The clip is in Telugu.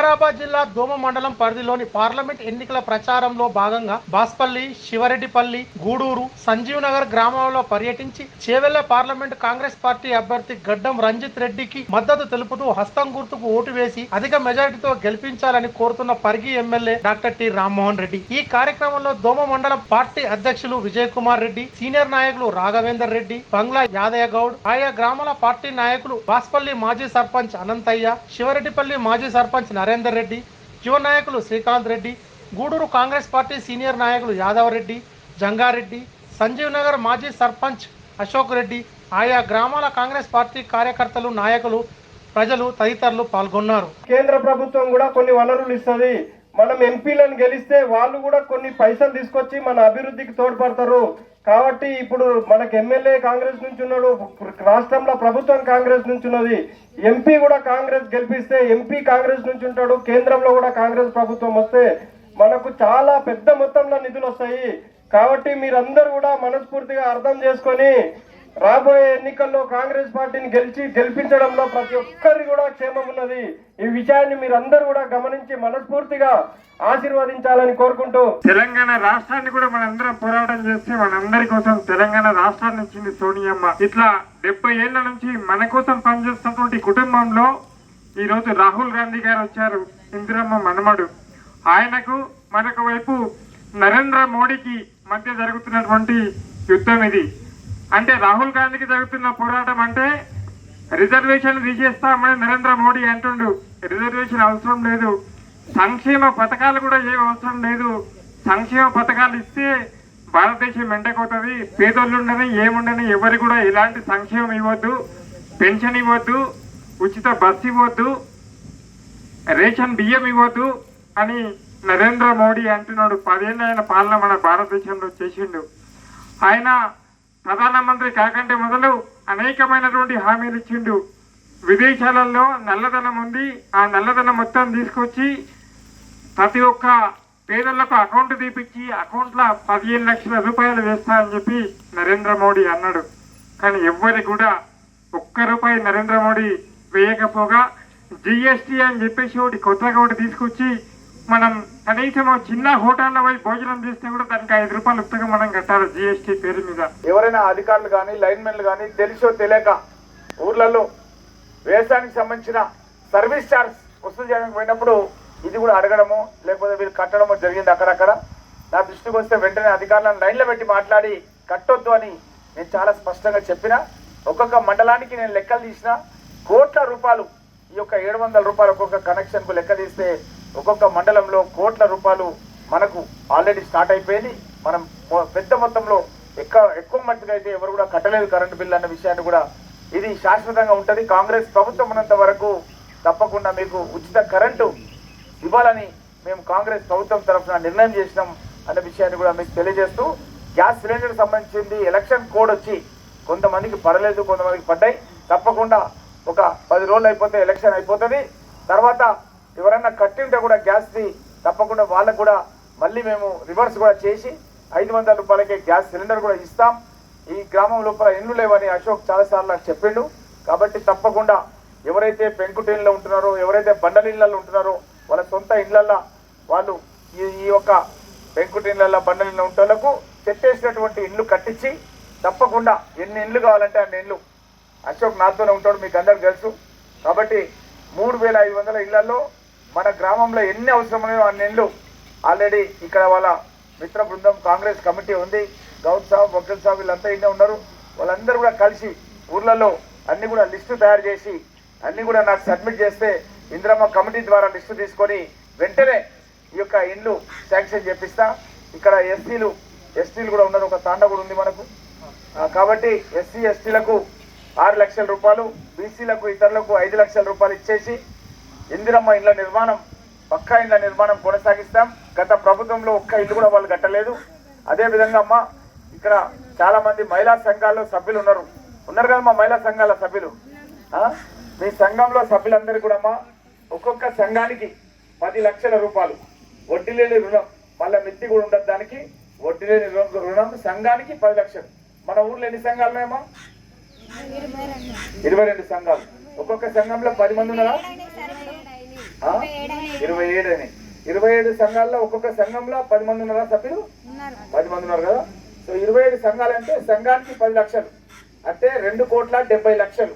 వికారాబాద్ జిల్లా దోమ మండలం పరిధిలోని పార్లమెంట్ ఎన్నికల ప్రచారంలో భాగంగా బాస్పల్లి శివరెడ్డిపల్లి గూడూరు సంజీవ్ నగర్ గ్రామాలలో పర్యటించి చేవెళ్ళ పార్లమెంట్ కాంగ్రెస్ పార్టీ అభ్యర్థి గడ్డం రంజిత్ రెడ్డికి మద్దతు తెలుపుతూ హస్తం గుర్తుకు ఓటు వేసి అధిక మెజారిటీతో గెలిపించాలని కోరుతున్న Parigi MLA doctor T Rammohan Reddy. ఈ కార్యక్రమంలో దోమ మండలం పార్టీ అధ్యక్షులు విజయ్ కుమార్ రెడ్డి సీనియర్ నాయకులు రాఘవేందర్ రెడ్డి బంగ్లా యాదయ్య గౌడ్ ఆయా గ్రామాల పార్టీ నాయకులు బాస్పల్లి మాజీ సర్పంచ్ అనంతయ్య శివరెడ్డిపల్లి మాజీ సర్పంచ్ నరేంద్ర రెడ్డి యువ నాయకులు శ్రీకాంత్ రెడ్డి గూడూరు కాంగ్రెస్ పార్టీ సీనియర్ నాయకులు యాదవ్ రెడ్డి జంగారెడ్డి సంజీవ్ నగర్ మాజీ సర్పంచ్ అశోక్ రెడ్డి ఆయా గ్రామాల కాంగ్రెస్ పార్టీ కార్యకర్తలు నాయకులు ప్రజలు తదితరులు పాల్గొన్నారు. కేంద్ర ప్రభుత్వం కూడా కొన్ని వనరులు ఇస్తుంది. మనం ఎంపీలను గెలిస్తే వాళ్ళు కూడా కొన్ని పైసలు తీసుకొచ్చి మన అభివృద్ధికి తోడ్పడతారు. కాబట్టి ఇప్పుడు మనకు ఎమ్మెల్యే కాంగ్రెస్ నుంచి ఉన్నాడు రాష్ట్రంలో ప్రభుత్వం కాంగ్రెస్ నుంచి ఉన్నది. ఎంపీ కూడా కాంగ్రెస్ గెలిపిస్తే ఎంపీ కాంగ్రెస్ నుంచి ఉంటాడు కేంద్రంలో కూడా కాంగ్రెస్ ప్రభుత్వం వస్తే మనకు చాలా పెద్ద మొత్తంలో నిధులు వస్తాయి. కాబట్టి మీరందరూ కూడా మనస్ఫూర్తిగా అర్థం చేసుకొని రాబోయే ఎన్నికల్లో కాంగ్రెస్ పార్టీని గెలిచి గెలిపించడంలో ప్రతి ఒక్కరి కూడా క్షేమం ఉన్నది. ఈ విషయాన్ని మీరందరూ కూడా గమనించి మనస్ఫూర్తిగా ఆశీర్వదించాలని కోరుకుంటూ తెలంగాణ రాష్ట్రాన్ని కూడా మనందరం పోరాటం చేస్తే మనందరి కోసం తెలంగాణ రాష్ట్రాన్ని ఇచ్చింది సోనియమ్మ. ఇట్లా డెబ్బై ఏళ్ళ నుంచి మన కోసం పనిచేస్తున్నటువంటి కుటుంబంలో ఈ రోజు రాహుల్ గాంధీ గారు వచ్చారు. ఇందిరమ్మ మనమడు. ఆయనకు మరొక వైపు నరేంద్ర మోడీకి మధ్య జరుగుతున్నటువంటి యుద్ధం ఇది. అంటే రాహుల్ గాంధీకి జరుగుతున్న పోరాటం అంటే రిజర్వేషన్ తీసేస్తామని నరేంద్ర మోడీ అంటుండు. రిజర్వేషన్ అవసరం లేదు. సంక్షేమ పథకాలు కూడా ఏమి అవసరం లేదు. సంక్షేమ పథకాలు ఇస్తే భారతదేశం ఎండకోతుంది పేదోళ్ళు ఉండని ఏముండని ఎవరు కూడా ఎలాంటి సంక్షేమం ఇవ్వద్దు. పెన్షన్ ఇవ్వద్దు. ఉచిత బస్సు ఇవ్వద్దు. రేషన్ బియ్యం ఇవ్వద్దు అని నరేంద్ర మోడీ అంటున్నాడు. పదేళ్ళు ఆయన పాలన మన భారతదేశంలో చేసిండు. ఆయన ప్రధానమంత్రి కాకంటే మొదలు అనేకమైనటువంటి హామీలు ఇచ్చిండు. విదేశాలలో నల్లధనం ఉంది. ఆ నల్లధనం మొత్తం తీసుకొచ్చి ప్రతి ఒక్క పేదలకు అకౌంట్ తీపిచ్చి అకౌంట్లో పదిహేను లక్షల రూపాయలు వేస్తా అని చెప్పి నరేంద్ర మోడీ అన్నాడు. కానీ ఎవ్వరికి కూడా ఒక్క రూపాయి నరేంద్ర మోడీ వేయకపోగా జిఎస్టీ అని చెప్పేసి ఒకటి కొత్తగా ఒకటి తీసుకొచ్చి మనం కనీసం చిన్న హోటల్లో పోయి భోజనం చేస్తే కూడా దానికి ఐదు రూపాయలు ఉత్తగా మనం కట్టాలి జిఎస్టీ పేరు మీద. ఎవరైనా అధికారులు కానీ లైన్మెన్లు కానీ తెలుసో తెలియక ఊర్లలో వ్యవసాయానికి సంబంధించిన సర్వీస్ ఛార్జ్ వసూలు చేయడానికి పోయినప్పుడు ఇది కూడా అడగడము లేకపోతే వీళ్ళు కట్టడము జరిగింది అక్కడక్కడ. నా దృష్టికి వస్తే వెంటనే అధికారులను లైన్లో పెట్టి మాట్లాడి కట్టొద్దు అని నేను చాలా స్పష్టంగా చెప్పిన. ఒక్కొక్క మండలానికి నేను లెక్కలు తీసిన కోట్ల రూపాయలు ఈ యొక్క ఏడు వందల రూపాయలు ఒక్కొక్క కనెక్షన్కు లెక్క తీస్తే ఒక్కొక్క మండలంలో కోట్ల రూపాయలు మనకు ఆల్రెడీ స్టార్ట్ అయిపోయింది. మనం పెద్ద మొత్తంలో ఎక్కువ ఎక్కువ మట్టుగా అయితే ఎవరు కూడా కట్టలేదు కరెంటు బిల్లు అన్న విషయాన్ని కూడా ఇది శాశ్వతంగా ఉంటుంది. కాంగ్రెస్ ప్రభుత్వం ఉన్నంత వరకు తప్పకుండా మీకు ఉచిత కరెంటు ఇవ్వాలని మేము కాంగ్రెస్ ప్రభుత్వం తరఫున నిర్ణయం చేసినాం అన్న విషయాన్ని కూడా మీకు తెలియజేస్తూ గ్యాస్ సిలిండర్ సంబంధించింది ఎలక్షన్ కోడ్ వచ్చి కొంతమందికి పడలేదు కొంతమందికి పడ్డాయి. తప్పకుండా ఒక పది రోజులు అయిపోతే ఎలక్షన్ అయిపోతుంది. తర్వాత ఎవరైనా కట్టి ఉంటే కూడా గ్యాస్ది తప్పకుండా వాళ్ళకు కూడా మళ్ళీ మేము రివర్స్ కూడా చేసి ఐదు వందల రూపాయలకే గ్యాస్ సిలిండర్ కూడా ఇస్తాం. ఈ గ్రామం లోపల ఇండ్లు లేవని అశోక్ చాలాసార్లు నాకు చెప్పిండు. కాబట్టి తప్పకుండా ఎవరైతే పెంకుటిళ్ళలో ఉంటున్నారో ఎవరైతే బండలిళ్ళల్లో ఉంటున్నారో వాళ్ళ సొంత ఇళ్ళల్లో వాళ్ళు ఈ ఈ యొక్క పెంకుటిళ్ళల్లో బండలిళ్ళ ఉంటోళ్ళకు చెట్టేసినటువంటి ఇండ్లు కట్టించి తప్పకుండా ఎన్ని ఇండ్లు కావాలంటే అన్ని ఇండ్లు అశోక్ నాతోనే ఉంటాడు మీకు అందరికి తెలుసు. కాబట్టి మూడు వేల ఐదు వందల ఇళ్ళలో మన గ్రామంలో ఎన్ని అవసరమైన అన్ని ఇండ్లు ఆల్రెడీ ఇక్కడ వాళ్ళ మిత్ర బృందం కాంగ్రెస్ కమిటీ ఉంది. గౌడ్ సాబ్ వకీల్ సాబ్ వీళ్ళంతా ఇన్నే ఉన్నారు. వాళ్ళందరూ కూడా కలిసి ఊర్లలో అన్ని కూడా లిస్టు తయారు చేసి అన్ని కూడా నాకు సబ్మిట్ చేస్తే ఇందిరమ్మ కమిటీ ద్వారా లిస్టు తీసుకొని వెంటనే ఈ యొక్క ఇండ్లు శాంక్షన్ చేపిస్తా. ఇక్కడ ఎస్సీలు ఎస్టీలు కూడా ఉన్నారు. ఒక తాండ కూడా ఉంది మనకు. కాబట్టి ఎస్సీ ఎస్టీలకు ఆరు లక్షల రూపాయలు బీసీలకు ఇతరులకు ఐదు లక్షల రూపాయలు ఇచ్చేసి ఇందిరమ్మ ఇళ్ళ నిర్మాణం పక్కా ఇళ్ళ నిర్మాణం కొనసాగిస్తాం. గత ప్రభుత్వంలో ఒక్క ఇల్లు కూడా వాళ్ళు కట్టలేదు. అదే విధంగా అమ్మ ఇక్కడ చాలా మంది మహిళా సంఘాల్లో సభ్యులు ఉన్నారు. ఉన్నారు కదా మా మహిళా సంఘాల సభ్యులు? మీ సంఘంలో సభ్యులందరూ కూడా అమ్మా ఒక్కొక్క సంఘానికి పది లక్షల రూపాయలు. వడ్డీ లేని రుణం మళ్ళీ మిత్తి కూడా ఉండదు దానికి. వడ్డీ లేని రుణం రుణం సంఘానికి పది లక్షలు. మన ఊర్లో ఎన్ని సంఘాలు ఉన్నాయమ్మా? ఇరవై రెండు సంఘాలు. ఒక్కొక్క సంఘంలో పది మంది ఉన్నారా? ఇరవై ఏడు అని. ఇరవై ఏడు సంఘాల్లో ఒక్కొక్క సంఘంలో పది మంది ఉన్నారా సభ్యులు? పది మంది ఉన్నారు కదా? సో ఇరవై ఏడు సంఘాలంటే సంఘానికి పది లక్షలు. అంటే రెండు కోట్ల డెబ్బై లక్షలు.